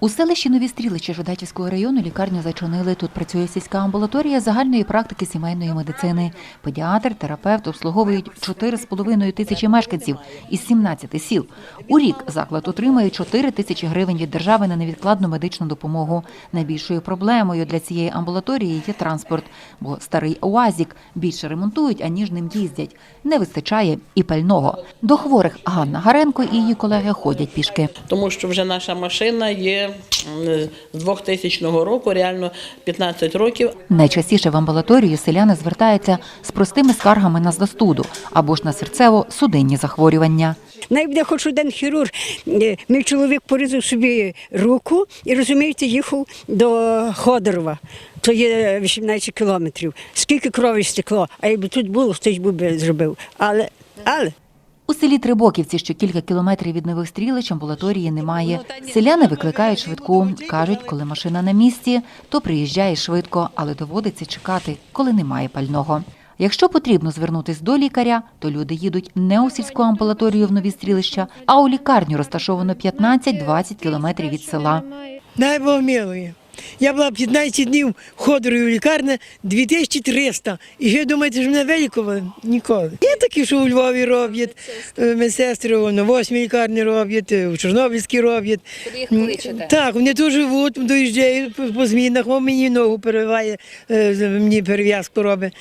У селищі Нові Стріличі Жодачівського району лікарню зачинили. Тут працює сільська амбулаторія загальної практики сімейної медицини. Педіатр, терапевт обслуговують 4,5 тисячі мешканців із 17 сіл. У рік заклад отримує 4 тисячі гривень від держави на невідкладну медичну допомогу. Найбільшою проблемою для цієї амбулаторії є транспорт, бо старий УАЗік більше ремонтують, аніж ним їздять. Не вистачає і пального. До хворих Ганна Гаренко і її колеги ходять пішки. тому що вже наша машина є з 2000 року, реально 15 років. Найчастіше в амбулаторію селяни звертаються з простими скаргами на застуду або ж на серцево-судинні захворювання. Най буде хоч один хірург. Е, Мій чоловік порізав собі руку і, розумієте, їхав до Ходорова. То є 18 кілометрів. Скільки крові стекло, а якби тут було, хтось би зробив. Але, але. У селі Трибоківці, що кілька кілометрів від нових стрілищ, амбулаторії немає. Селяни викликають швидку. Кажуть, коли машина на місці, то приїжджає швидко, але доводиться чекати, коли немає пального. Якщо потрібно звернутись до лікаря, то люди їдуть не у сільську амбулаторію в нові стрілища, а у лікарню, розташовану 15-20 кілометрів від села. Дай Бог милує. Я була 15 днів ходорою в лікарні, 2300. І ще думаєте, що мене вилікували? Ніколи. Є такі, що у Львові роблять, е, медсестри на восьмій лікарні роблять, у в Чорнобильській роблять. Так, вони тут живуть, доїжджають по- змінах, мені ногу перериває, е, мені перев'язку робить.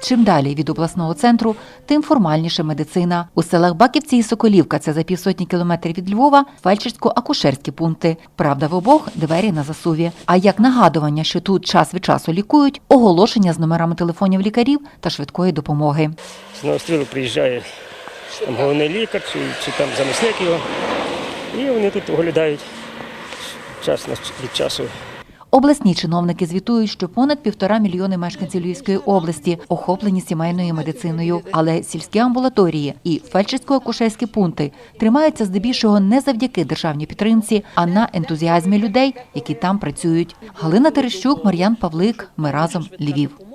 Чим далі від обласного центру, тим формальніше медицина. У селах Баківці і Соколівка, це за півсотні кілометрів від Львова, фельдшерсько-акушерські пункти. Правда, в обох двері на засуві. А як нагадування, що тут час від часу лікують, оголошення з номерами телефонів лікарів та швидкої допомоги. З Новострілу приїжджає там головний лікар чи, чи там замісник його. І вони тут оглядають час від часу. Обласні чиновники звітують, що понад півтора мільйони мешканців Львівської області охоплені сімейною медициною, але сільські амбулаторії і фельдшерсько-акушерські пункти тримаються здебільшого не завдяки державній підтримці, а на ентузіазмі людей, які там працюють. Галина Терещук, Мар'ян Павлик. Ми разом Львів.